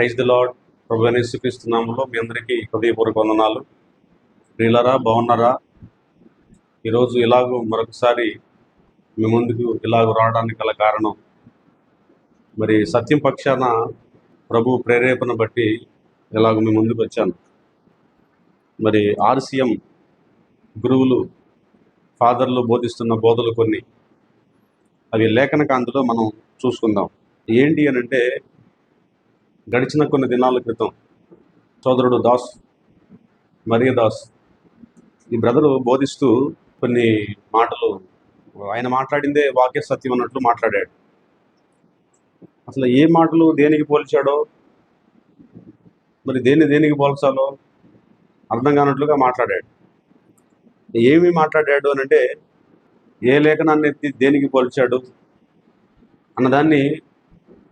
Praise the Lord ప్రభు యేసుక్రీస్తునామంలో మీ అందరికీ హృదయపూర్వక వందనాలు. ప్రియులరా బాగున్నారా? ఈరోజు ఇలాగూ మరొకసారి మీ ముందుకు ఇలాగ రావడానికి గల కారణం మరి సత్యం పక్షాన ప్రభు ప్రేరేపణ బట్టి ఇలాగ మీ ముందుకు వచ్చాను. మరి ఆర్సీఎం గురువులు ఫాదర్లు బోధిస్తున్న బోధలు కొన్ని. అవి లేఖన కాంతిలో మనం చూసుకుందాం. ఏంటి అని అంటే గడిచిన కొన్ని దినాల క్రితం సోదరుడు దాస్ మరియ దాస్ ఈ బ్రదరు బోధిస్తూ కొన్ని మాటలు. ఆయన మాట్లాడిందే వాక్య సత్యం అన్నట్లు మాట్లాడాడు. అసలు ఏ మాటలు దేనికి పోల్చాడో మరి దేన్ని దేనికి పోల్చాలో అర్థం కానట్లుగా మాట్లాడాడు. ఏమి మాట్లాడాడు అని అంటే ఏ లేఖనాన్ని ఎత్తి దేనికి పోల్చాడు అన్నదాన్ని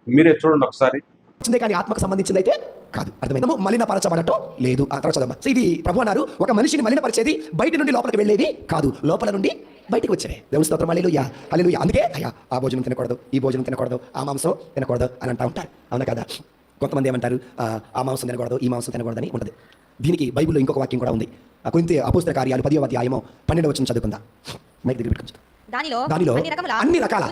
మీరే చూడండి ఒకసారి. వచ్చిందే కానీ ఆత్మకు సంబంధించింది అయితే కాదు. అర్థమైందము మలినపరచబడటం లేదు. ఆ తర్వాత చదవమ్మా సో ఇది ప్రభు అన్నారు ఒక మనిషిని మలినపరిచేది బయట నుండి లోపలికి వెళ్ళేది కాదు. లోపల నుండి బయటికి వచ్చేది. దేవుని స్తోత్రం అల్లేలుయ్యా అల్లేలుయ్యా అందుకే అయ్యా ఆ భోజనం తినకూడదు ఈ భోజనం తినకూడదు ఆ మాంసం తినకూడదు అని అంటా ఉంటారు. అవునా కదా? కొంతమంది ఏమంటారు ఆ, మాంసం తినకూడదు ఈ మాంసం తినకూడదని ఉంటుంది. దీనికి బైబిల్లో ఇంకొక వాక్యం కూడా ఉంది. కొంత అపోస్తల కార్యాలు పదివ అధ్యాయమో పన్నెండవ వచ్చిన చదువుకుందా. మైక్ దగ్గర పెట్టుకుంటా దానిలో అన్ని రకముల అన్ని రకాల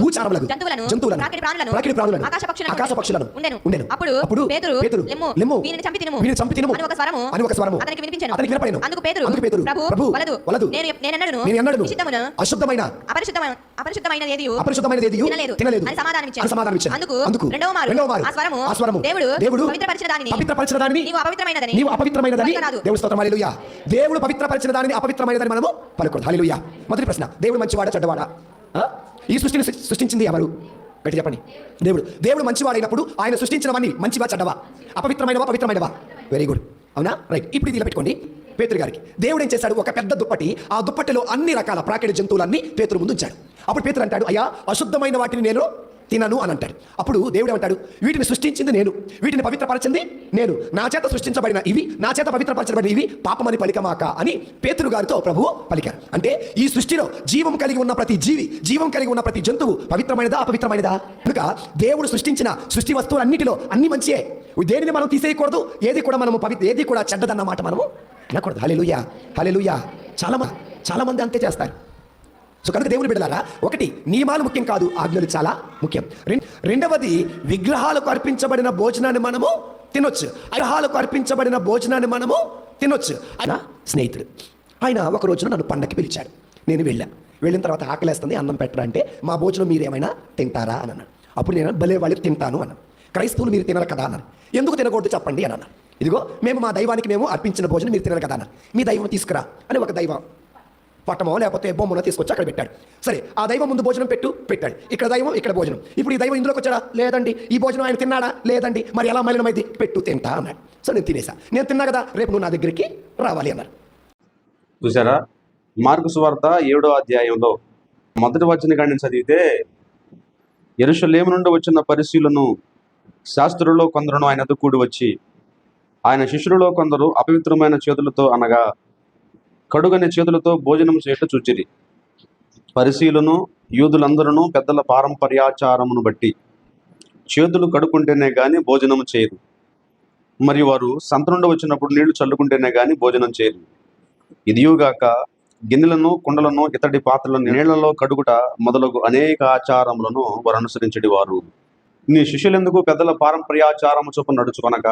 భూచారములకు, జంతువులను జంతువులను, ప్రాకిడి ప్రాణులను ప్రాకిడి ప్రాణులను, ఆకాశ పక్షులను ఆకాశ పక్షులను ఉండెను. ఉండెను. అప్పుడు అప్పుడు పేతురు పేతురు, లెమ్ము లెమ్ము, వీనిని చంపి తినుము. వీనిని చంపి తినుము. అని ఒక స్వరము అని ఒక స్వరము. అతనికి వినిపించెను. అతనికి వినపడెను. అందుకు పేతురు అందుకు పేతురు, ప్రభు ప్రభు, వలదు. వలదు. నేను నేను ఎన్నడను నిషిద్ధమును అశుద్ధమైన అపరిశుద్ధమైన అపరిశుద్ధమైన ఏది అపరిశుద్ధమైనది ఏదియు తినలేదు. తినలేదు అని సమాధానం ఇచ్చాను సమాధానం ఇచ్చాను. అందుకు అందుకు రెండవ మారు రెండవ మారు ఆ స్వరము ఆ స్వరము దేవుడు దేవుడు పవిత్రపరిచిన దానిని పవిత్రపరిచిన దానిని నీవు అపవిత్రమైనదని. నీవు అపవిత్రమైనదని. దేవుని స్తోత్రం. హల్లెలూయా. దేవుడు పవిత్రపరిచిన దానిని అపవిత్రమైనదని మనము పలుకూడదు హల్లెలూయా. మొదటి ప్రశ్న. దేవుడు మంచివాడా చెడ్డవాడా? ఈ సృష్టిని సృష్టించింది ఎవరు? గట్టి చెప్పండి. దేవుడు. దేవుడు మంచివాడైనప్పుడు ఆయన సృష్టించినవన్నీ మంచివా చెడ్డవా? అపవిత్రమైనవా పవిత్రమైనవా? వెరీ గుడ్ అవునా? రైట్ ఇప్పుడు ఇది పెట్టుకోండి. పేతురు గారికి. దేవుడు ఏం చేశాడు? ఒక పెద్ద దుప్పటి ఆ దుప్పటిలో అన్ని రకాల ప్రాకిడి జంతువులన్నీ పేతురు ముందు ఉంచాడు. అప్పుడు పేతురు అంటాడు అయ్యా అశుద్ధమైన వాటిని నేను తినను అని అంటాడు. అప్పుడు దేవుడు అంటాడు వీటిని సృష్టించింది నేను వీటిని పవిత్రపరచింది నేను. నా చేత సృష్టించబడిన ఇవి నా చేత పవిత్రపరచబడిన ఇవి పాపమని పలికమాక అని పేతురు గారితో ప్రభువు పలికారు. అంటే ఈ సృష్టిలో జీవం కలిగి ఉన్న ప్రతి జీవి జీవం కలిగి ఉన్న ప్రతి జంతువు పవిత్రమైనదా అపవిత్రమైనదా? కనుక దేవుడు సృష్టించిన సృష్టి వస్తువులన్నిటిలో అన్ని మంచియే. దేనిని మనం తీసేయకూడదు ఏది కూడా మనము పవిత్ర ఏది కూడా చెడ్డదన్నమాట మనము అనకూడదు. హలెలుయా హలెలుయా చాలా చాలా మంది అంతే చేస్తారు. సో కనుక దేవుని బిడ్డలారా ఒకటి నియమాలు ముఖ్యం కాదు ఆజ్ఞలు చాలా ముఖ్యం. రెండవది విగ్రహాలకు అర్పించబడిన భోజనాన్ని మనము తినొచ్చు. విగ్రహాలకు అర్పించబడిన భోజనాన్ని మనము తినొచ్చు. ఆయన స్నేహితుడు. ఆయన ఒక రోజున నన్ను పండక్కి పిలిచాడు. నేను వెళ్ళా. వెళ్ళిన తర్వాత ఆకలేస్తుంది అన్నం పెట్టరా అంటే మా భోజనం మీరు ఏమైనా తింటారా? అని అన్నాడు. అప్పుడు నేను భలే వాళ్ళు తింటాను అన్నాను. క్రైస్తవులు మీరు తినరు కదా అన్నాను. ఎందుకు తినకూడదు చెప్పండి అని అన్నాను. ఇదిగో మేము మా దైవానికి మేము అర్పించిన భోజనం మీరు తినరు కదా అన్నాను. మీ దైవం తీసుకురా అని ఒక దైవం పట్టమో లేకపోతే బొమ్మను తీసుకొచ్చి అక్కడ పెట్టాడు. సరే ఆ దైవం ముందు భోజనం పెట్టు పెట్టాడు. ఇక్కడ దైవం ఇక్కడ భోజనం. ఇప్పుడు ఈ దైవం ఇందులోకి వచ్చాడా? లేదండి. ఈ భోజనం ఆయన తిన్నాడా? లేదండి. మరి ఎలా మలినమైంది? పెట్టు తింటా అన్నాడు. సో నేను తినేసా. నేను తిన్నా కదా రేపు నువ్వు నా దగ్గరికి రావాలి అన్నారు చూసారా మార్కు సువార్త ఏడో అధ్యాయంలో మొదటి వచ్చిన కాడిని చదివితే ఎరుషలేము నుండి వచ్చిన పరిశీలను శాస్త్రులలో కొందరును ఆయనతో కూడి వచ్చి ఆయన శిష్యులలో కొందరు అపవిత్రమైన చేతులతో అనగా కడుగని చేతులతో భోజనం చేయట చూచిరి. పరిశీలను యూదులందరూ పెద్దల పారంపర్యాచారమును బట్టి చేతులు కడుక్కుంటేనే కానీ భోజనం చేయరు. మరియు వారు సంత నుండి వచ్చినప్పుడు నీళ్ళు చల్లుకుంటేనే కానీ భోజనం చేయరు. ఇదియుగాక గిన్నెలను కుండలను ఇతడి పాత్రలను నీళ్ళలో కడుగుట మొదలగు అనేక ఆచారములను వారు అనుసరించడి వారు నీ శిష్యులెందుకు పెద్దల పారంపర్యాచారము చొప్పున నడుచుకొనక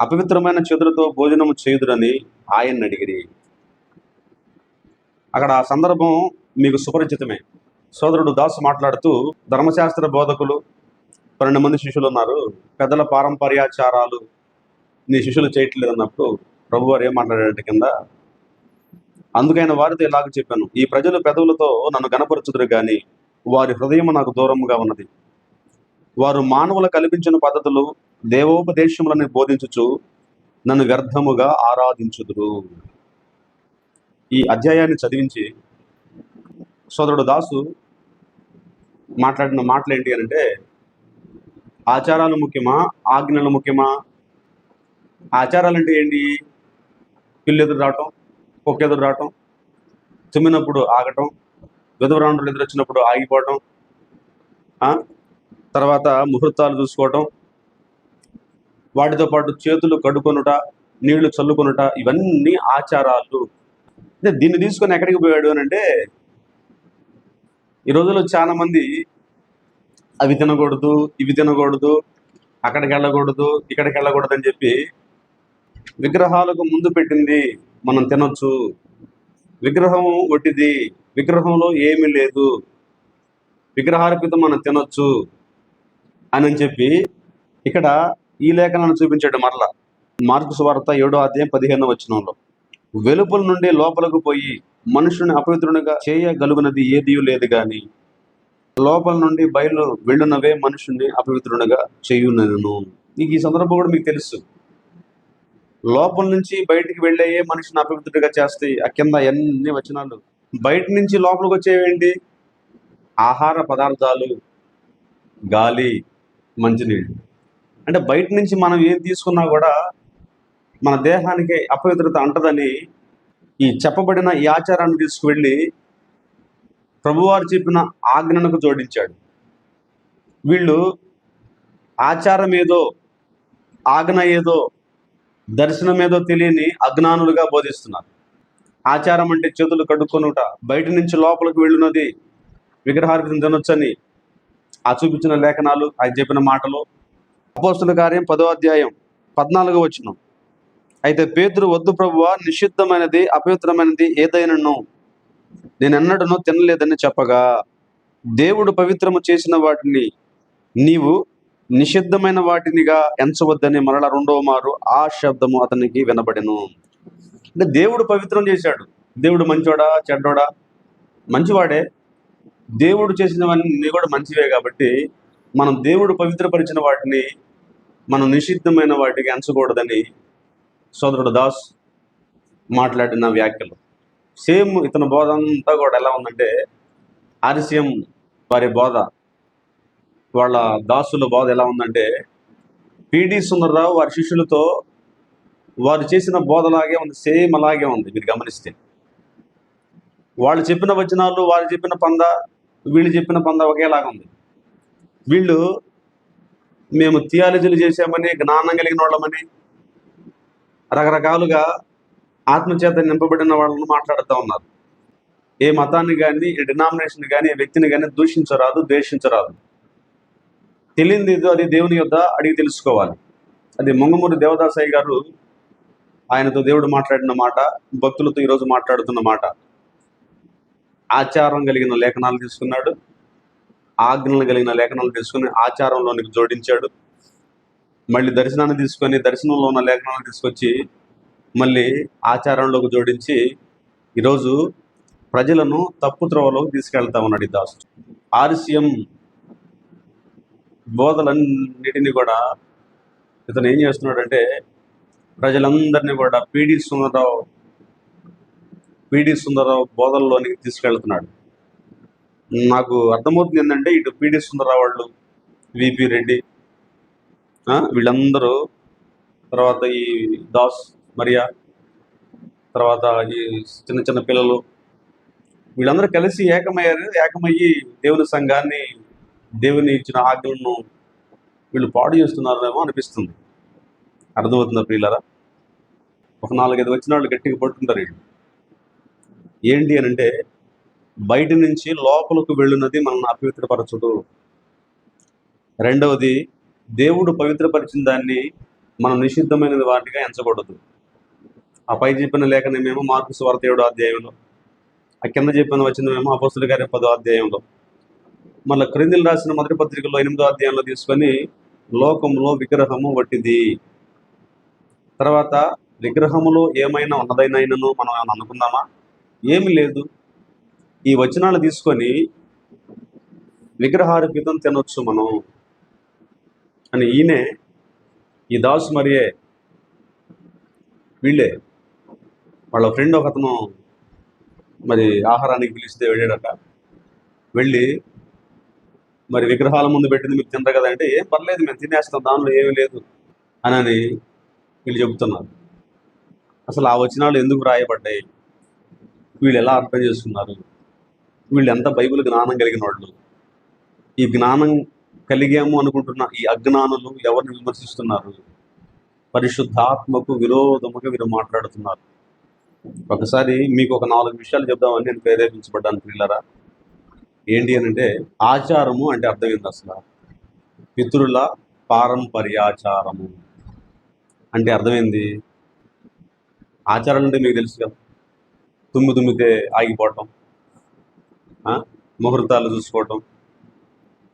అపవిత్రమైన చేతులతో భోజనము చేయుదురని ఆయన్ని అడిగిరి. అక్కడ ఆ సందర్భం మీకు సుపరిచితమే. సోదరుడు దాసు మాట్లాడుతూ ధర్మశాస్త్ర బోధకులు పన్నెండు మంది శిష్యులు ఉన్నారు. పెద్దల పారంపర్యాచారాలు నీ శిష్యులు చేయట్లేదు అన్నప్పుడు ప్రభు వారు ఏం మాట్లాడేట కింద అందుకైన వారితో ఇలాగ చెప్పాను. ఈ ప్రజలు పెదవులతో నన్ను గనపరచుదురు కానీ వారి హృదయం నాకు దూరంగా ఉన్నది. వారు మానవుల కల్పించిన పద్ధతులు దేవోపదేశములని బోధించుచు నన్ను వ్యర్థముగా ఆరాధించుదురు. ఈ అధ్యాయాన్ని చదివించి సోదరుడు దాసు మాట్లాడిన మాటలు ఏంటి అని అంటే ఆచారాలు ముఖ్యమా ఆజ్ఞలు ముఖ్యమా? ఆచారాలు అంటే ఏంటి? పిల్లు ఎదురు రావటం కుక్క ఎదురు రావటం తుమ్మినప్పుడు ఆగటం విధవరాండ్రులు ఎదురొచ్చినప్పుడు ఆగిపోవటం ఆ? తర్వాత ముహూర్తాలు చూసుకోవటం వాటితో పాటు చేతులు కడుకొనుట నీళ్ళు చల్లుకొనుట ఇవన్నీ ఆచారాలు. అంటే దీన్ని తీసుకొని ఎక్కడికి పోయాడు అని అంటే ఈ రోజుల్లో చాలా మంది అవి తినకూడదు ఇవి తినకూడదు అక్కడికి వెళ్ళకూడదు ఇక్కడికి వెళ్ళకూడదు అని చెప్పి విగ్రహాలకు ముందు పెట్టింది మనం తినొచ్చు. విగ్రహం ఒట్టిది విగ్రహంలో ఏమీ లేదు. విగ్రహార్పితం మనం తినొచ్చు అని అని చెప్పి ఇక్కడ ఈ లేఖనాన్ని చూపించాడు మరలా. మార్కు సువార్త ఏడో అధ్యాయం పదిహేను వచనంలో. వెలుపల నుండి లోపలకు పోయి మనుషుని అపవిత్రునిగా చేయగలుగునది ఏదీ లేదు కానీ లోపల నుండి బయలు వెళ్ళునవే మనుషుని అపవిత్రునిగా చేయునను. నీకు ఈ సందర్భం కూడా మీకు తెలుసు. లోపల నుంచి బయటికి వెళ్ళేయే మనిషిని అపవిత్రుడిగా చేస్తాయి ఆ కింద ఎన్ని వచనాలు? బయట నుంచి లోపలికి వచ్చేవేంటి? ఆహార పదార్థాలు గాలి మంచినీళ్ళు. అంటే బయట నుంచి మనం ఏం తీసుకున్నా కూడా మన దేహానికి అపవిత్రత అంటదని ఈ చెప్పబడిన ఈ ఆచారాన్ని తీసుకువెళ్ళి ప్రభువారు చెప్పిన ఆజ్ఞనకు జోడించాడు. వీళ్ళు ఆచారం ఏదో ఆజ్ఞ ఏదో దర్శనం ఏదో తెలియని అజ్ఞానులుగా బోధిస్తున్నారు. ఆచారం అంటే చేతులు కడుక్కొనుట బయట నుంచి లోపలికి వెళ్ళినది విగ్రహార్పితం తినొచ్చని ఆ చూపించిన లేఖనాలు ఆయన చెప్పిన మాటలు అపోస్తుల కార్యం పదో అధ్యాయం పద్నాలుగో వచ్చిన అయితే పేతురు వద్దు ప్రభువ నిషిద్ధమైనది అపవిత్రమైనది ఏదైనను నేను ఎన్నడను తినలేదని చెప్పగా దేవుడు పవిత్రము చేసిన వాటిని నీవు నిషిద్ధమైన వాటినిగా ఎంచవద్దని మరల రెండవ మారు ఆ శబ్దము అతనికి వినబడెను. అంటే దేవుడు పవిత్రం చేశాడు. దేవుడు మంచివాడా చెడ్డోడా? మంచివాడే. దేవుడు చేసినవన్నీ కూడా మంచివే కాబట్టి మనం దేవుడు పవిత్రపరిచిన వాటిని మనం నిషిద్ధమైన వాటికి ఎంచకూడదని సోదరుడు దాస్ మాట్లాడిన వ్యాఖ్యలు. సేమ్ ఇతని బోధ అంతా కూడా ఎలా ఉందంటే ఆర్సిఎం వారి బోధ. వాళ్ళ దాసుల బోధ ఎలా ఉందంటే పిడి సుందరరావు వారి శిష్యులతో వారు చేసిన బోధలాగే ఉంది సేమ్ అలాగే ఉంది మీరు గమనిస్తే. వాళ్ళు చెప్పిన వచనాలు వారు చెప్పిన పంద వీళ్ళు చెప్పిన పంద ఒకేలాగా ఉంది. వీళ్ళు మేము థియాలజీలు చేసామని జ్ఞానం కలిగిన వాళ్ళమని రకరకాలుగా ఆత్మచేత నింపబడిన వాళ్ళని మాట్లాడుతూ ఉన్నారు. ఏ మతాన్ని కానీ ఏ డినామినేషన్ కానీ ఏ వ్యక్తిని కానీ దూషించరాదు ద్వేషించరాదు. తెలియంది ఏదో అది దేవుని యొద్ద అడిగి తెలుసుకోవాలి. అది మొంగమూరి దేవదాసాయి గారు ఆయనతో దేవుడు మాట్లాడిన మాట భక్తులతో ఈరోజు మాట్లాడుతున్న మాట. ఆచారం కలిగిన లేఖనాలు తీసుకున్నాడు. ఆజ్ఞలు కలిగిన లేఖనాలు తీసుకుని ఆచారంలోనికి జోడించాడు. మళ్ళీ దర్శనాన్ని తీసుకొని దర్శనంలో ఉన్న లేఖనాలు తీసుకొచ్చి మళ్ళీ ఆచారంలోకి జోడించి ఈరోజు ప్రజలను తప్పు త్రోవలోకి తీసుకెళ్తా ఉన్నాడు ఈ దాసు ఆర్సిఎం బోధలన్నిటినీ కూడా ఇతను ఏం చేస్తున్నాడంటే ప్రజలందరినీ కూడా P D Sundararao P D Sundararao బోధల్లోనికి తీసుకెళ్తున్నాడు. నాకు అర్థమవుతుంది ఏంటంటే ఇటు పీడి సుందరరావు వాళ్ళు విపి రెడ్డి వీళ్ళందరూ తర్వాత ఈ దాస్ మరియా తర్వాత ఈ చిన్న చిన్న పిల్లలు వీళ్ళందరూ కలిసి ఏకమయ్యారు. ఏకమయ్యి దేవుని సంఘాన్ని దేవుని ఇచ్చిన ఆజ్ఞలను వీళ్ళు పాడు చేస్తున్నారేమో అనిపిస్తుంది. అర్థమవుతుందా ప్రియులరా? ఒక నాలుగైదు వచ్చిన వాళ్ళు గట్టిగా పట్టుకుంటారు వీళ్ళు. ఏంటి అని అంటే బయట నుంచి లోపలకు వెళ్ళున్నది మనల్ని అపవిత్రపరచదు రెండవది దేవుడు పవిత్రపరిచిన దాన్ని మనం నిషిద్ధమైన వాటిగా ఎంచకూడదు. ఆ పై చెప్పిన లేఖనమేమో మార్కు స్వార్థ ఏడో అధ్యాయంలో ఆ కింద చెప్పిన వచ్చినమేమో అపస్తుల గారి పదో అధ్యాయంలో మళ్ళీ క్రిందిలు రాసిన మొదటి పత్రికలో ఎనిమిదో అధ్యాయంలో తీసుకొని లోకంలో విగ్రహము వట్టిది తర్వాత విగ్రహములో ఏమైనా ఉన్నదైనను మనం అనుకుందామా? ఏమీ లేదు. ఈ వచనాలు తీసుకొని విగ్రహార్పితం తినొచ్చు మనం అని ఈయనే ఈ దాస్ మరియే వీళ్ళే. వాళ్ళ ఫ్రెండ్ ఒక అతను మరి ఆహారానికి పిలిస్తే వెళ్ళాడట. వెళ్ళి మరి విగ్రహాల ముందు పెట్టింది మీరు తినరు కదా అంటే ఏం పర్లేదు మేము తినేస్తాం దానిలో ఏమీ లేదు అని అని వీళ్ళు చెబుతున్నారు. అసలు ఆ వచనాలు ఎందుకు రాయబడ్డాయి? వీళ్ళు ఎలా అర్థం చేసుకున్నారు? వీళ్ళు ఎంత బైబిల్ జ్ఞానం కలిగిన వాళ్ళు. ఈ జ్ఞానం కలిగాము అనుకుంటున్న ఈ అజ్ఞానులు ఎవరిని విమర్శిస్తున్నారు? పరిశుద్ధాత్మకు విరోధముగా వీరు మాట్లాడుతున్నారు. ఒకసారి మీకు ఒక నాలుగు విషయాలు చెప్దామని నేను ప్రేరేపించబడ్డాను పిల్లరా ఏంటి అని అంటే ఆచారము అంటే అర్థమైంది అసలు? పితృల పారంపర్యాచారము. అంటే అర్థమైంది ఆచారాలు అంటే మీకు తెలుసు కదా తుమ్మి తుమ్మితే ఆగిపోవటం. ముహూర్తాలు చూసుకోవటం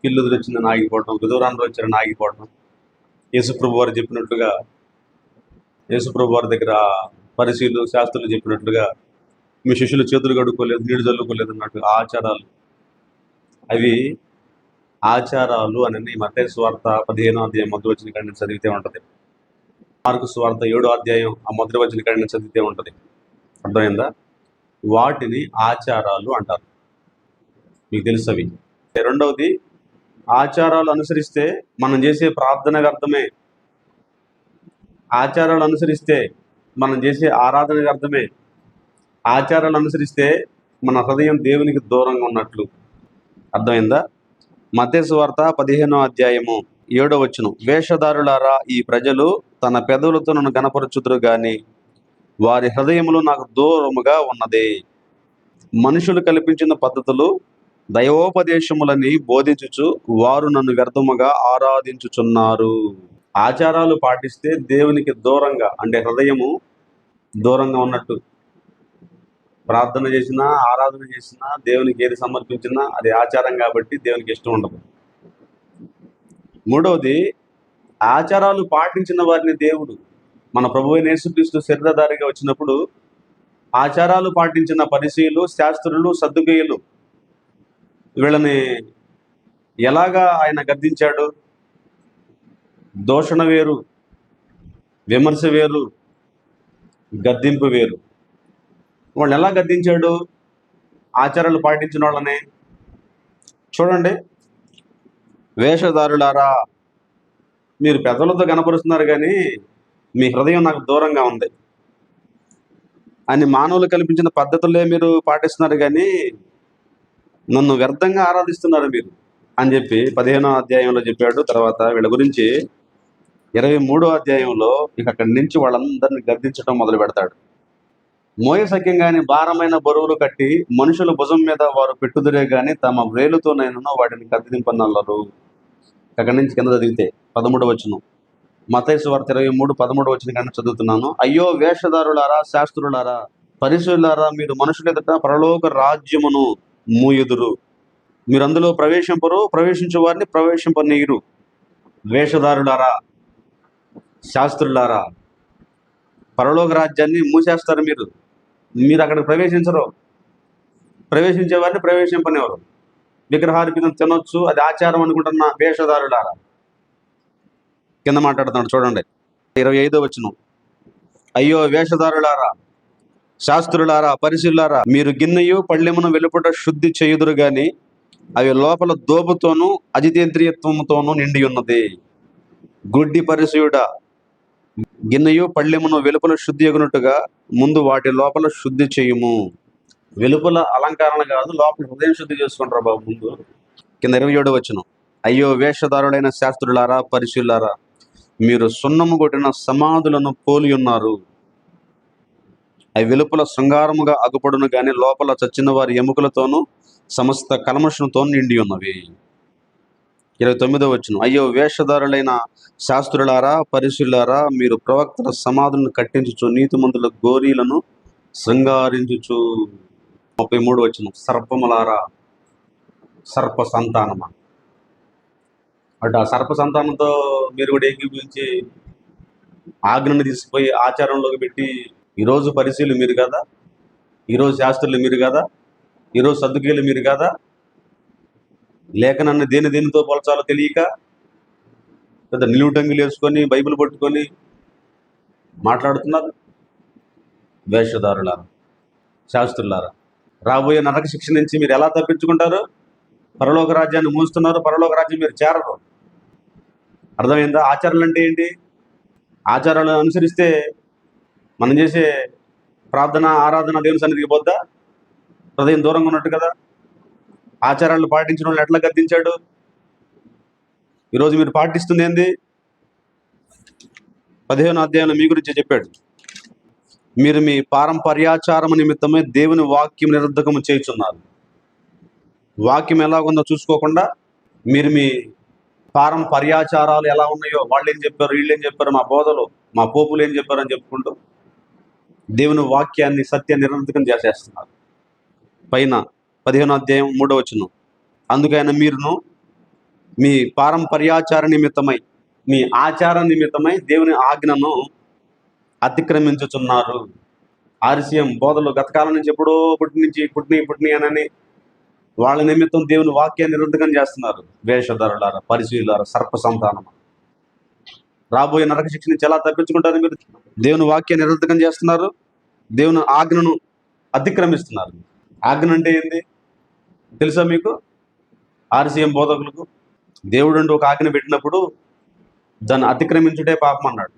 పిల్లు వచ్చిందని ఆగిపోవటం విధురాంధ్ర వచ్చిన ఆగిపోవటం యేసుప్రభు వారు చెప్పినట్లుగా యేసుప్రభు వారి దగ్గర పరిశీలు శాస్త్రులు చెప్పినట్లుగా మీ శిష్యులు చేతులు కడుక్కోలేదు నీళ్ళు చల్లుకోలేదు అన్నట్టు ఆచారాలు. అవి ఆచారాలు అని మతే స్వార్థ పదిహేనో అధ్యాయం మొదటి వచ్చిన కాడి చదివితే ఉంటుంది. మార్కు స్వార్థ ఏడో అధ్యాయం ఆ మొదటి వచ్చిన కాడి చదివితే ఉంటుంది. అర్థమైందా? వాటిని ఆచారాలు అంటారు. మీకు తెలుసు అవి. రెండవది ఆచారాలు అనుసరిస్తే మనం చేసే ప్రార్థన అర్థమే. ఆచారాలు అనుసరిస్తే మనం చేసే ఆరాధన అర్థమే. ఆచారాలు అనుసరిస్తే మన హృదయం దేవునికి దూరంగా ఉన్నట్లు. అర్థమైందా? మతేసు వార్త పదిహేనో అధ్యాయము ఏడో వచ్చును వేషధారులారా ఈ ప్రజలు తన పెదవులతో నన్ను గనపరచుదురు కానీ వారి హృదయములు నాకు దూరముగా ఉన్నది. మనుషులు కల్పించిన పద్ధతులు దైవోపదేశములని బోధించుచు వారు నన్ను వ్యర్థముగా ఆరాధించుచున్నారు. ఆచారాలు పాటిస్తే దేవునికి దూరంగా అంటే హృదయము దూరంగా ఉన్నట్టు. ప్రార్థన చేసినా ఆరాధన చేసినా దేవునికి ఏది సమర్పించినా అది ఆచారం కాబట్టి దేవునికి ఇష్టం ఉండదు. మూడవది ఆచారాలు పాటించిన వారిని దేవుడు మన ప్రభు అయిన యేసుక్రీస్తు శరీరధారిగా వచ్చినప్పుడు ఆచారాలు పాటించిన పరిశీలు శాస్త్రులు సర్దుకేయులు వీళ్ళని ఎలాగా ఆయన గద్దించాడు? దోషణ వేరు విమర్శ వేరు గద్దింపు వేరు. వాళ్ళు ఎలా గద్దించాడు? ఆచారాలు పాటించిన వాళ్ళని. చూడండి. వేషధారులారా మీరు పెదవులతో కనపరుస్తున్నారు కానీ మీ హృదయం నాకు దూరంగా ఉంది. అని మానవులు కల్పించిన పద్ధతులే మీరు పాటిస్తున్నారు కానీ నన్ను వ్యర్థంగా ఆరాధిస్తున్నారు మీరు అని చెప్పి పదిహేనో అధ్యాయంలో చెప్పాడు. తర్వాత వీళ్ళ గురించి ఇరవై మూడో అధ్యాయంలో ఇక అక్కడి నుంచి వాళ్ళందరినీ గద్దించడం మొదలు పెడతాడు. మోయ గాని భారమైన బరువులు కట్టి మనుషుల భుజం మీద వారు పెట్టుదురే గాని తమ వేలుతోనైనా వాటిని కత్తిరింపనల్లరు అక్కడి నుంచి కింద చదివితే పదమూడు వచ్చును మతైసు వార్త ఇరవై మూడు పదమూడు వచ్చిన కానీ చదువుతున్నాను. అయ్యో వేషధారులారా శాస్త్రులారా పరిశులారా మీరు మనుషుల ఎదుట పరలోక రాజ్యమును మూయుదురు. మీరు అందులో ప్రవేశింపరు ప్రవేశించు వారిని ప్రవేశింపనీయురు. వేషధారులారా శాస్త్రులారా పరలోక రాజ్యాన్ని మూసేస్తారు మీరు. మీరు అక్కడికి ప్రవేశించరు. ప్రవేశించే వారిని ప్రవేశింపనివ్వరు. విగ్రహార్పితం తినొచ్చు అది ఆచారం అనుకుంటున్న వేషధారులారా. కింద మాట్లాడుతున్నాడు చూడండి. ఇరవై ఐదో వచ్చిన అయ్యో వేషధారులారా శాస్త్రులారా పరిశీలారా మీరు గిన్నెయు పళ్ళెమును వెలుపట శుద్ధి చేయుదురు గాని అవి లోపల దోపుతోనూ అజితేంద్రియత్వముతోనూ నిండి ఉన్నది గుడ్డి పరిశీయుడ గిన్నెయు పళ్ళెమును వెలుపల శుద్ధి ఎగునట్టుగా ముందు వాటి లోపల శుద్ధి చేయుము. వెలుపల అలంకరణ కాదు లోపల హృదయం శుద్ధి చేసుకుంటారు బాబు ముందు. కింద ఇరవై ఏడు వచ్చిన అయ్యో వేషధారులైన శాస్త్రులారా పరిశీలారా మీరు సున్నము కొట్టిన సమాధులను పోలి ఉన్నారు అవి వెలుపల శృంగారముగా అగుపడును గాని లోపల చచ్చిన వారి ఎముకలతోనూ సమస్త కల్మషంతో నిండి ఉన్నవి. ఇరవై తొమ్మిదో వచ్చిన అయ్యో వేషధారులైన శాస్త్రులారా పరిశీలారా మీరు ప్రవక్తల సమాధులను కట్టించుచు నీతిమంతుల గోరీలను శృంగారించుచు. ముప్పై మూడు వచ్చిన సర్పములారా సర్ప సంతానమా అటు ఆ సర్ప సంతానంతో మీరు కూడా ఏకీభవించి ఆజ్ఞను తీసుకుపోయి ఆచారంలోకి పెట్టి ఈరోజు పరిశీలు మీరు కదా? ఈరోజు శాస్త్రులు మీరు కదా? ఈరోజు సద్దుకీలు మీరు కదా? లేఖనాన్ని దేని దేనితో పోల్చాలో తెలియక? పెద్ద నిలువుటంగులు వేసుకొని బైబిల్ పట్టుకొని మాట్లాడుతున్నారు? వేషధారులారా శాస్త్రులారా రాబోయే నరక శిక్ష నుంచి మీరు ఎలా తప్పించుకుంటారు? పరలోక రాజ్యాన్ని మూస్తున్నారు పరలోక రాజ్యం మీరు చేరరు. అర్థమైందా? ఆచారాలు అంటే ఏంటి? ఆచారాలను అనుసరిస్తే మనం చేసే ప్రార్థన ఆరాధన దేవుని సన్నిధికి పోద్దా? హృదయం దూరంగా ఉన్నట్టు కదా? ఆచారాలు పాటించిన వాళ్ళు ఎట్లా గద్దించాడు? ఈరోజు మీరు పాటిస్తుంది ఏంది? పదిహేను అధ్యాయంలో మీ గురించి చెప్పాడు. మీరు మీ పారంపర్యాచారము నిమిత్తమే దేవుని వాక్యం నిరర్ధకము చేయుచున్నారు. వాక్యం ఎలాగుందో చూసుకోకుండా మీరు మీ పారంపర్యాచారాలు ఎలా ఉన్నాయో వాళ్ళు ఏం చెప్పారు వీళ్ళు ఏం చెప్పారు మా బోధలు మా పోపులు ఏం చెప్పారు అని చెప్పుకుంటూ దేవుని వాక్యాన్ని సత్య నిరంతకం చేసేస్తున్నారు పైన పదిహేను అధ్యాయం మూడో వచ్చును అందుకైనా మీరును మీ పారంపర్యాచార నిమిత్తమై మీ ఆచార నిమిత్తమై దేవుని ఆజ్ఞను అతిక్రమించుచున్నారు. ఆర్సీఎం బోధలు గతకాలం నుంచి ఎప్పుడో పుట్టి నుంచి పుట్టిని పుట్టిని అనని వాళ్ళ నిమిత్తం దేవుని వాక్యాన్ని నిరంతకం చేస్తున్నారు. వేషధరులార పరిశీలారా సర్ప సంతానం రాబోయే నరక శిక్ష నుంచి ఎలా తప్పించుకుంటారు మీరు దేవుని వాక్యాన్ని నిరంతకం చేస్తున్నారు. దేవుని ఆజ్ఞను అతిక్రమిస్తున్నారు. ఆజ్ఞ అంటే ఏంది? తెలుసా మీకు? ఆర్సీఎం బోధకులకు దేవుడు అంటూ ఒక ఆజ్ఞ పెట్టినప్పుడు దాన్ని అతిక్రమించుటే పాపం అన్నాడు.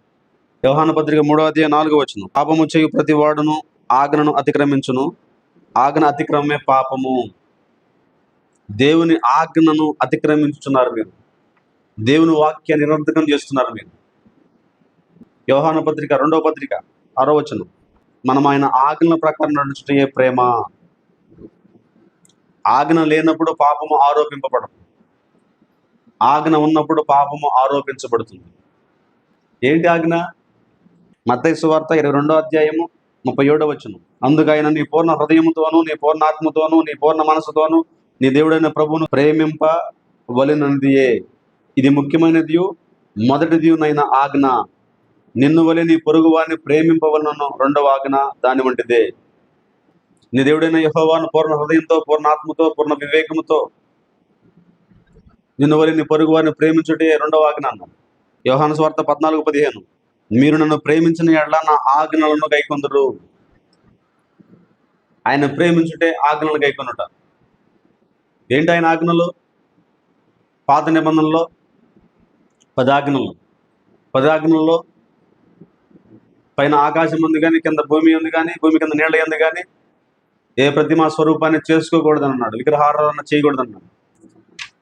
వ్యవహాన పత్రిక మూడో అధ్యాయ నాలుగో వచ్చిన పాపము చేయు ప్రతి వాడును ఆజ్ఞను అతిక్రమించును. ఆజ్ఞ అతిక్రమే పాపము. దేవుని ఆజ్ఞను అతిక్రమించుతున్నారు మీరు. దేవుని వాక్య నిరర్ధకం చేస్తున్నారు మీరు. వ్యవహాన పత్రిక రెండవ పత్రిక ఆరో వచనం. మనం ఆయన ఆజ్ఞల ప్రకారం నడుచుటే ప్రేమ. ఆజ్ఞ లేనప్పుడు పాపము ఆరోపింపబడదు. ఆజ్ఞ ఉన్నప్పుడు పాపము ఆరోపించబడుతుంది. ఏంటి ఆజ్ఞ? మత్తయి వార్త ఇరవై రెండో అధ్యాయము ముప్పై ఏడో వచ్చును అందుకైన నీ పూర్ణ హృదయముతోను నీ పూర్ణాత్మతోను నీ పూర్ణ మనసుతోను నీ దేవుడైన ప్రభువును ప్రేమింప వలెనదియే ఇది ముఖ్యమైనది మొదటిదినైన ఆజ్ఞ. నిన్ను వలె నీ పొరుగు వారిని ప్రేమింపవలనను రెండవ ఆజ్ఞ దాని వంటిదే. నీ దేవుడైన యహోవాను పూర్ణ హృదయంతో పూర్ణాత్మతో పూర్ణ వివేకముతో నిన్ను వలె నీ పొరుగు వారిని ప్రేమించుటే రెండవ ఆజ్ఞ అన్నాడు. యోహాను స్వార్థ పద్నాలుగు పదిహేను. మీరు నన్ను ప్రేమించిన ఎడల నా ఆజ్ఞలను గైకొందరు. ఆయన ప్రేమించుటే ఆజ్ఞలను గైకొనుట. ఏంటి ఆయన ఆజ్ఞలు? పాత నిబంధనలో పదాజ్ఞలు. ఆజ్ఞలు పైన ఆకాశం ఉంది కానీ కింద భూమి ఉంది కానీ భూమి కింద నీళ్ళ ఉంది కానీ ఏ ప్రతిమా స్వరూపాన్ని చేసుకోకూడదు అన్నాడు. విగ్రహారాధన చేయకూడదు అన్నాడు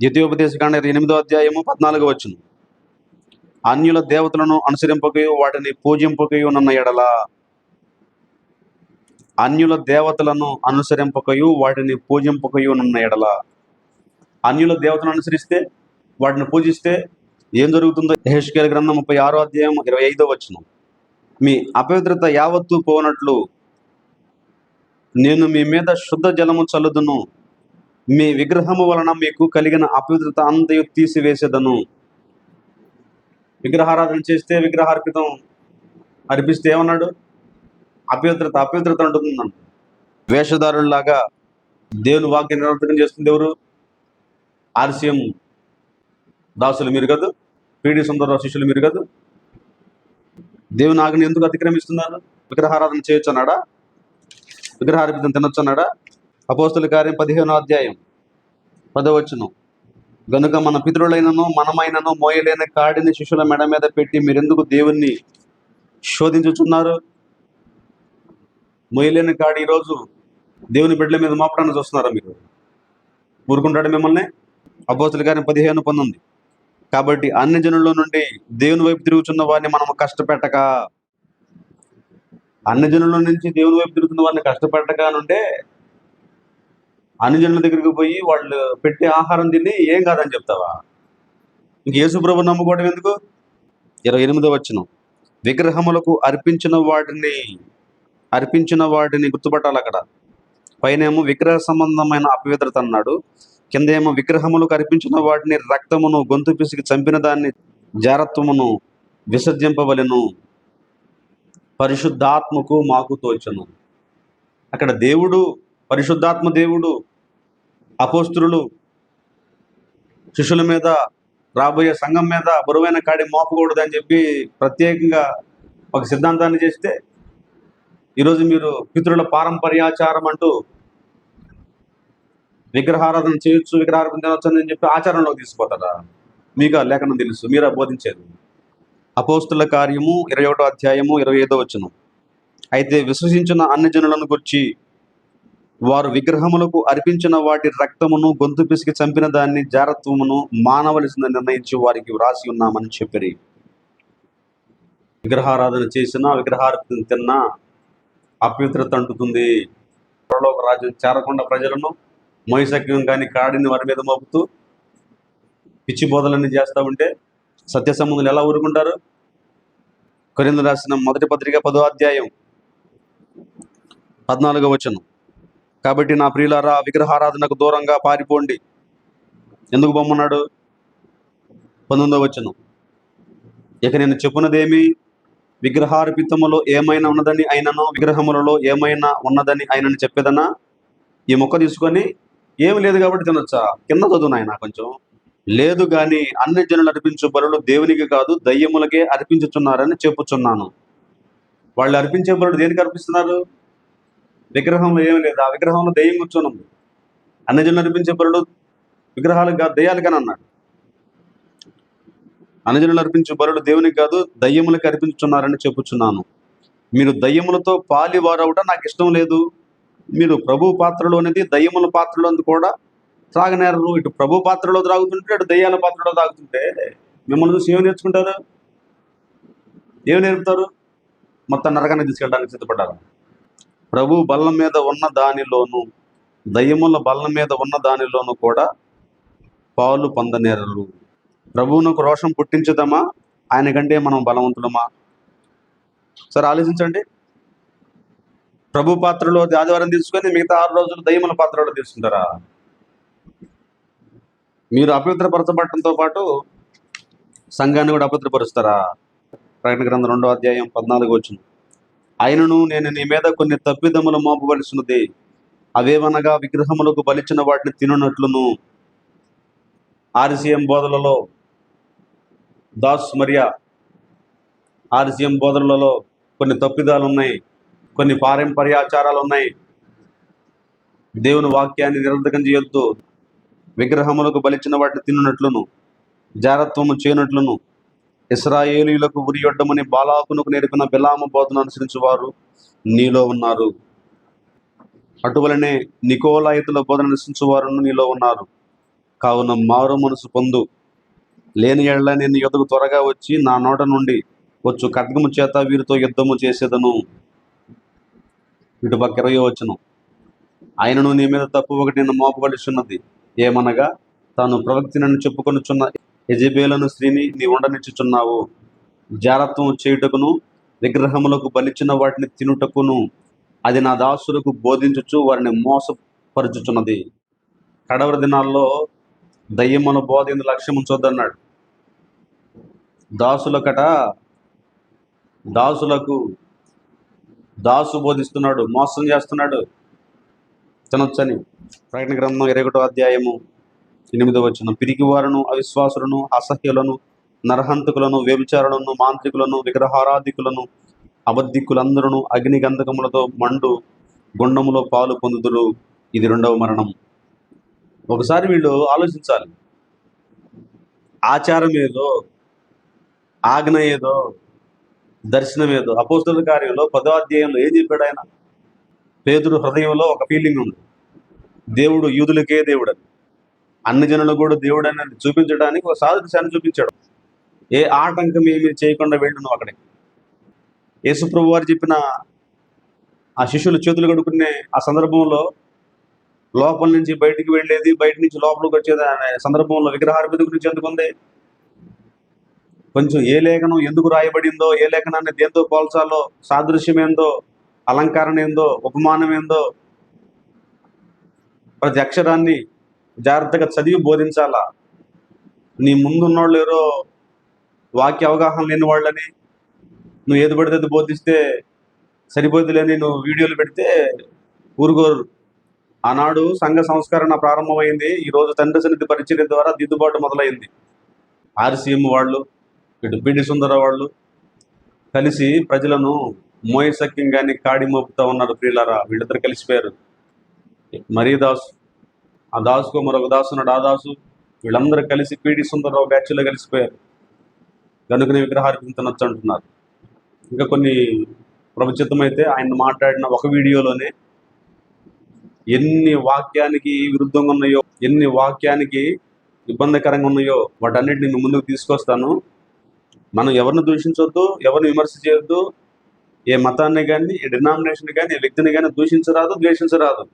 ద్వితీయోపదేశకాండ ఎనిమిదో అధ్యాయము పద్నాలుగు వచ్చును అన్యుల దేవతలను అనుసరింపకయు వాటిని పూజింపకయు నన్న ఎడల. అన్యుల దేవతలను అనుసరింపకయు వాటిని పూజింపకయు నన్న ఎడల. అన్యుల దేవతలను అనుసరిస్తే వాటిని పూజిస్తే ఏం జరుగుతుందో హెష్కేల్ గ్రంథం ముప్పై ఆరో అధ్యాయం ఇరవై ఐదో వచ్చినాం మీ అపవిత్రత యావత్తు పోనట్లు నేను మీ మీద శుద్ధ జలము చల్లుదును. మీ విగ్రహము వలన మీకు కలిగిన అపవిత్రత అంతయు తీసివేసేదను. విగ్రహారాధన చేస్తే విగ్రహార్పితం అర్పిస్తే ఏమన్నాడు? అపవిత్రత అపవిత్రత ఉంటుందన్నాడు వేషధారుల్లాగా దేవుని వాక్య నిర్వర్తకం చేస్తుంది ఎవరు? ఆర్సీఎం దాసులు మీరు కాదు. పీడి సుందరరావు శిష్యులు మీరు కాదు. దేవుని ఆజ్ఞని ఎందుకు అతిక్రమిస్తున్నారు? విగ్రహారాధన చేయొచ్చు అన్నాడా విగ్రహారాధన తినొచ్చు అన్నాడా అపోస్తుల కార్యం పదిహేనో అధ్యాయం పదవచ్చును గనుక మన పితరులైనను మనమైనను మోయలేని కాడిని శిష్యుల మెడ మీద పెట్టి మీరెందుకు దేవుణ్ణి శోధించుచున్నారు? మోయలేని కాడి ఈరోజు దేవుని బిడ్డల మీద మోపడానికి చూస్తున్నారా మీరు? ఊరుకుంటాడు మిమ్మల్ని? అపోస్తుల కార్యం పదిహేను పొందుంది కాబట్టి అన్ని జనుల్లో నుండి దేవుని వైపు తిరుగుతున్న వారిని మనం కష్టపెట్టక అన్ని జనుల నుంచి దేవుని వైపు తిరుగుతున్న వారిని కష్టపెట్టక నుండే అన్ని జనుల దగ్గరికి పోయి వాళ్ళు పెట్టే ఆహారం తిని ఏం కాదని చెప్తావా? ఇంక యేసుప్రభు నమ్ముకోవడం ఎందుకు? ఇరవై ఎనిమిదో వచ్చిన విగ్రహములకు అర్పించిన వాటిని అర్పించిన వాటిని గుర్తుపట్టాలి అక్కడ. పైనేమో విగ్రహ సంబంధమైన అపవిత్రత అన్నాడు. కిందేమో విగ్రహములు కనిపించిన వాటిని రక్తమును గొంతు పిసికి చంపిన దాన్ని జారత్వమును విసర్జింపవలెను. పరిశుద్ధాత్మకు మాకు తోచను. అక్కడ దేవుడు పరిశుద్ధాత్మ దేవుడు అపోస్తులు శిష్యుల మీద రాబోయే సంఘం మీద బరువైన కాడి మోపకూడదు అని చెప్పి ప్రత్యేకంగా ఒక సిద్ధాంతాన్ని చేస్తే ఈరోజు మీరు పితృల పారంపర్యాచారం అంటూ విగ్రహారాధన చేయొచ్చు విగ్రహారాధన తినొచ్చు అని చెప్పి ఆచారంలోకి తీసుకుపోతారా? మీకు ఆ లేఖనం తెలుసు మీరు బోధించేది? అపోస్తుల కార్యము ఇరవై ఒకటో అధ్యాయము ఇరవై ఐదో వచ్చును అయితే విశ్వసించిన అన్ని జనులను గుర్చి వారు విగ్రహములకు అర్పించిన వాటి రక్తమును గొంతు పిసికి చంపిన దాన్ని జారత్వమును మానవలసిందని నిర్ణయించి వారికి వ్రాసి ఉన్నామని చెప్పిరి. విగ్రహారాధన చేసినా విగ్రహారాధన తిన్నా అపవిత్రత అంటుతుంది. ఒక రాజ్యం చేరకుండా ప్రజలను మోయసక్యం కానీ కాడిని వారి మీద మోపుతూ పిచ్చి బోధలన్నీ చేస్తూ ఉంటే సత్య సంబంధులు ఎలా ఊరుకుంటారు? కొరిందు రాసిన మొదటి పత్రిక పదో అధ్యాయం పద్నాలుగో వచనం. కాబట్టి నా ప్రియులారా విగ్రహారాధనకు దూరంగా పారిపోండి. ఎందుకు బొమ్మన్నాడు? పంతొమ్మిదో వచనం. ఇక నేను చెప్పున్నదేమి? విగ్రహార్పితములో ఏమైనా ఉన్నదని అయినను విగ్రహములలో ఏమైనా ఉన్నదని ఆయనను చెప్పేదన్నా ఈ మొక్క తీసుకొని ఏమి లేదు కాబట్టి తినొచ్చా? కింద చదువు నాయన కొంచెం. లేదు గాని అన్ని జనులు అర్పించు బలులు దేవునికి కాదు దయ్యములకే అర్పించుచున్నారని చెప్పుచున్నాను. వాళ్ళు అర్పించే బలుడు దేనికి అర్పిస్తున్నారు? విగ్రహంలో ఏమి లేదు. ఆ విగ్రహంలో దయ్యం కూర్చొని ఉంది. అన్ని జనులు అర్పించే బలుడు విగ్రహాలకు కాదు దయ్యాలకని అన్నాడు. అనుజనులు అర్పించు బరుడు దేవునికి కాదు దయ్యములకు అర్పించుచున్నారని చెప్పుచున్నాను. మీరు దయ్యములతో పాలివారవుట నాకు ఇష్టం లేదు. మీరు ప్రభు పాత్రలో అనేది దయ్యముల పాత్రలో కూడా త్రాగనేరరు. ఇటు ప్రభు పాత్రలో త్రాగుతుంటే ఇటు దయ్యాల పాత్రలో తాగుతుంటే మిమ్మల్ని చూసి ఏమి నేర్చుకుంటారు? ఏమి నేర్పుతారు? మొత్తం నరకాన్ని తీసుకెళ్ళడానికి సిద్ధపడ్డారు. ప్రభు బల్ల మీద ఉన్న దానిలోను దయ్యముల బల్లం మీద ఉన్న దానిలోను కూడా పాలు పొందనేరలు ప్రభువునకు రోషం పుట్టించుదామా? ఆయన కంటే మనం బలవంతులమా? సరే ఆలోచించండి. ప్రభు పాత్రలో ఆదివారం తీసుకొని మిగతా ఆరు రోజులు దయ్యముల పాత్రలో తీసుకుంటారా? మీరు అపవిత్రపరచబడటంతో పాటు సంఘాన్ని కూడా అపవిత్రపరుస్తారా? ప్రకటన గ్రంథం రెండో అధ్యాయం పద్నాలుగు వచ్చిన ఆయనను నేను నీ మీద కొన్ని తప్పిదములు మోపవలసినది అవేవనగా విగ్రహములకు బలిచిన వాటిని తినున్నట్లును. ఆర్సీఎం బోధలలో దాస్ మరియా ఆర్సీఎం బోధనలలో కొన్ని తప్పిదాలు ఉన్నాయి కొన్ని పారంపర్యాచారాలు ఉన్నాయి. దేవుని వాక్యాన్ని నిరర్ధకం చేయొద్దు. విగ్రహములకు బలిచిన వాటిని తిన్నట్లును జారత్వము చేయనట్లును. ఇస్రాయేలీలకు ఉరియొడ్డమని బాలాకునకు నేర్పిన బిలామ బోధన అనుసరించి వారు నీలో ఉన్నారు. అటువలనే నికోలాయితుల బోధన అనుసరించు వారు నీలో ఉన్నారు. కావున మారు మనసు పొందు. లేని ఎళ్ళ నేను ఎదుగు త్వరగా వచ్చి నా నోట నుండి వచ్చు ఖడ్గము చేత వీరితో యుద్ధము చేసేదను. ఇటుపక్క ఇరవై వచ్చును ఆయనను నీ మీద తప్పు ఒకటి నిన్ను మోపబడిచున్నది. ఏమనగా తాను ప్రవక్తినని చెప్పుకొనుచున్న యజబేలను స్త్రీని నీ ఉండనిచ్చుచున్నావు. జారత్వం చేయుటకును విగ్రహములకు బలిచిన వాటిని తినుటకును అది నా దాసులకు బోధించుచు వారిని మోసపరుచుచున్నది. కడవరి దినాల్లో దయ్యముల బోధ ఎందు లక్ష్యం ఉంచొద్దన్నాడు. దాసులకట దాసులకు దాసు బోధిస్తున్నాడు మోసం చేస్తున్నాడు. తినొచ్చని. ప్రకటన గ్రంథం ఇరవై ఒకటో అధ్యాయము ఎనిమిదో వచ్చిన పిరికి వారును అవిశ్వాసులను అసహ్యులను నరహంతకులను వ్యభిచారులను మాంత్రికులను విగ్రహారాధికులను అబద్ధికులందరూ అగ్ని గంధకములతో మండు గుండములో పాలు పొందుదురు. ఇది రెండవ మరణం. ఒకసారి వీళ్ళు ఆలోచించాలి. ఆచారం ఏదో ఆజ్ఞ ఏదో దర్శనం ఏదో. అపోస్తుల కార్యంలో పదో అధ్యాయంలో ఏం చెప్పాడు ఆయన? పేదరు హృదయంలో ఒక ఫీలింగ్ ఉంది. దేవుడు యూదులకే దేవుడు అని అన్ని జనులు కూడా దేవుడు అని చూపించడానికి ఒక సాదృశ్యాన్ని చూపించాడు. ఏ ఆటంకం ఏమి చేయకుండా వెళ్ళును అక్కడికి యేసుప్రభు వారు చెప్పిన ఆ శిష్యులు చేతులు కడుక్కునే ఆ సందర్భంలో లోపల నుంచి బయటికి వెళ్ళేది బయట నుంచి లోపలికి వచ్చేది అనే సందర్భంలో విగ్రహార్పిత గురించి ఎందుకుంది? కొంచెం ఏ లేఖనం ఎందుకు రాయబడిందో ఏ లేఖనాన్ని దేంతో పోల్చాలో సాదృశ్యం ఏందో అలంకరణ ఏందో ఉపమానం ఏందో ప్రతి అక్షరాన్ని జాగ్రత్తగా చదివి బోధించాలా? నీ ముందున్నోళ్ళు ఎవరో వాక్య అవగాహన లేని వాళ్ళని నువ్వు ఏది పడితే అది బోధిస్తే సరిపోతులేని నువ్వు వీడియోలు పెడితే ఊరుకోరు. ఆనాడు సంఘ సంస్కరణ ప్రారంభమైంది. ఈరోజు తండ్రి సన్నిధి పరిచర్య ద్వారా దిద్దుబాటు మొదలైంది. ఆర్సీఎం వాళ్ళు ఇటు పిడి సుందర వాళ్ళు కలిసి ప్రజలను మోయసక్యం కానీ కాడి మోపుతా ఉన్నారు ప్రియులారా. వీళ్ళిద్దరు కలిసిపోయారు. మరీ దాసు ఆ దాసుకు మరొక దాసు ఉన్నాడు. ఆ దాసు వీళ్ళందరూ కలిసి పీడి సుందరరావు బ్యాచ్లో కలిసిపోయారు. కనుకనే విగ్రహార్పణ తినొచ్చు అంటున్నారు. ఇంకా కొన్ని ప్రభుత్వమైతే ఆయన మాట్లాడిన ఒక వీడియోలోనే ఎన్ని వాక్యానికి విరుద్ధంగా ఉన్నాయో ఎన్ని వాక్యానికి ఇబ్బందికరంగా ఉన్నాయో వాటన్నిటిని ముందుకు తీసుకొస్తాను. మనం ఎవరిని దూషించొద్దు ఎవరిని విమర్శ చేయొద్దు ఏ మతాన్ని కానీ ఏ డినామినేషన్ కానీ ఏ వ్యక్తిని కానీ దూషించరాదు ద్వేషించరాదు.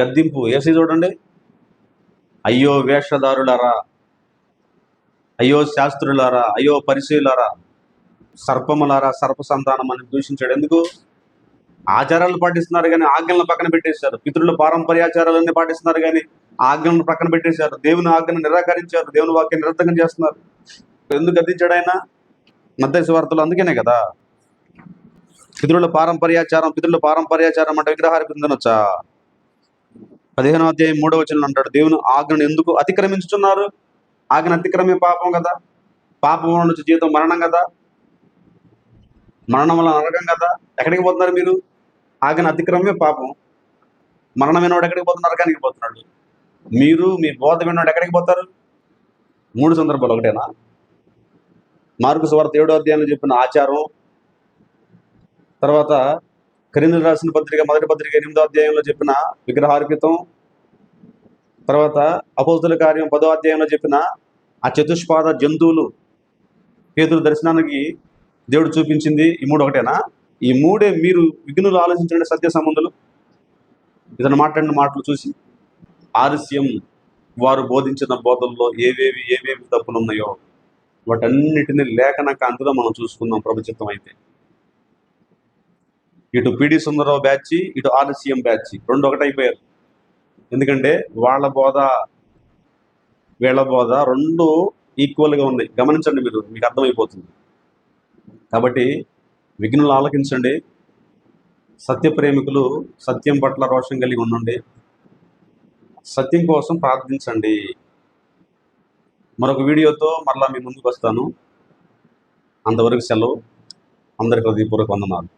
గద్దింపు ఏసీ చూడండి. అయ్యో వేషధారులరా అయ్యో శాస్త్రులారా అయ్యో పరిశీలారా సర్పములారా సర్ప సంతానం అని దూషించాడు. ఎందుకు? ఆచారాలు పాటిస్తున్నారు కానీ ఆజ్ఞలను పక్కన పెట్టేశారు. పితృలు పారంపర్యాచారాలన్నీ పాటిస్తున్నారు కానీ ఆజ్ఞలను పక్కన పెట్టేశారు. దేవుని ఆజ్ఞను నిరాకరించారు. దేవుని వాక్యం నిరర్థకం చేస్తున్నారు. ఎందుకు గద్దించాడు ఆయన? మధ్య వార్తలు అందుకనే కదా. పితృల పారంపర్యాచారం పితృల పారంపర్యాచారం అంటే విగ్రహాలు వచ్చా పదిహేనో అధ్యాయం మూడో వచనం అంటాడు దేవుని ఆజ్ఞను ఎందుకు అతిక్రమించుతున్నారు ఆజ్ఞ అతిక్రమే పాపం కదా? పాపం నుంచి జీవితం మరణం కదా? మరణం వల్ల నరకం కదా? ఎక్కడికి పోతున్నారు మీరు? ఆజ్ఞ అతిక్రమే పాపం. మరణం వాడు ఎక్కడికి పోతున్నారు నరకానికి పోతున్నాడు. మీరు మీ బోధ విన్నవాడు ఎక్కడికి పోతారు? మూడు సందర్భాలు ఒకటేనా? మార్కు సువార్త ఏడో అధ్యాయంలో చెప్పిన ఆచారం. తర్వాత కరిందులు రాసిన పత్రిక మొదటి పత్రిక ఎనిమిదో అధ్యాయంలో చెప్పిన విగ్రహార్పితం. తర్వాత అపోజుల కార్యం పదో అధ్యాయంలో చెప్పిన ఆ చతుష్పాద జంతువులు పేతుల దర్శనానికి దేవుడు చూపించింది. ఈ మూడు ఒకటేనా? ఈ మూడే మీరు విఘ్నులు ఆలోచించండి సత్య సంబంధులు. ఇతను మాట్లాడిన మాటలు చూసి ఆలస్యం. వారు బోధించిన బోధల్లో ఏవేవి ఏవేవి తప్పులు ఉన్నాయో వాటన్నిటిని లేఖనక అందులో మనం చూసుకుందాం ప్రభుత్వం అయితే. ఇటు పిడి సుందరరావు బ్యాచ్ ఇటు ఆర్సీఎం బ్యాచ్ రెండు ఒకటైపోయారు. ఎందుకంటే వాళ్ళ బోధ వీళ్ళ బోధ రెండు ఈక్వల్గా ఉన్నాయి. గమనించండి మీరు మీకు అర్థమైపోతుంది. కాబట్టి విఘ్నులు ఆలకించండి. సత్య ప్రేమికులు సత్యం పట్ల రోషం కలిగి ఉండండి. సత్యం కోసం ప్రార్థించండి. మరొక వీడియోతో మరలా మీ ముందుకు వస్తాను. అంతవరకు సెలవు. అందరికి హృదయపూర్వక వందనాలు.